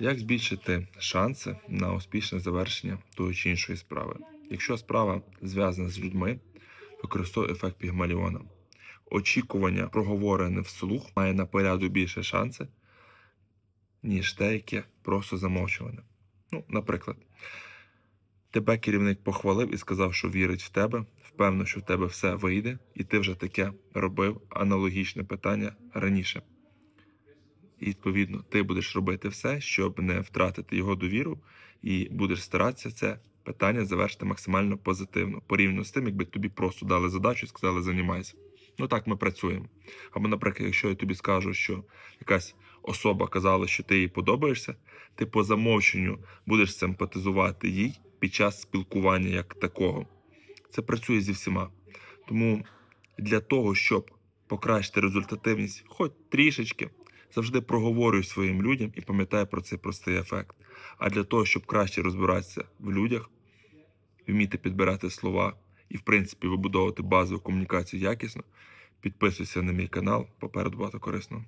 Як збільшити шанси на успішне завершення тої чи іншої справи? Якщо справа зв'язана з людьми, використовуй ефект Пігмаліона. Очікування, проговорене вслух, має на поряду більше шанси, ніж те, яке просто замовчуване. Ну, наприклад, тебе керівник похвалив і сказав, що вірить в тебе, впевнений, що в тебе все вийде, і ти вже таке робив аналогічне питання раніше. І відповідно, ти будеш робити все, щоб не втратити його довіру, і будеш старатися це питання завершити максимально позитивно, порівняно з тим, якби тобі просто дали задачу і сказали займайся. Ну так ми працюємо. Або, наприклад, якщо я тобі скажу, що якась особа казала, що ти їй подобаєшся, ти по замовченню будеш симпатизувати їй під час спілкування як такого. Це працює зі всіма. Тому для того, щоб покращити результативність, хоч трішечки, завжди проговорюй своїм людям і пам'ятай про цей простий ефект. А для того, щоб краще розбиратися в людях, вміти підбирати слова і, в принципі, вибудовувати базову комунікацію якісно, підписуйся на мій канал. Попереду багато корисного.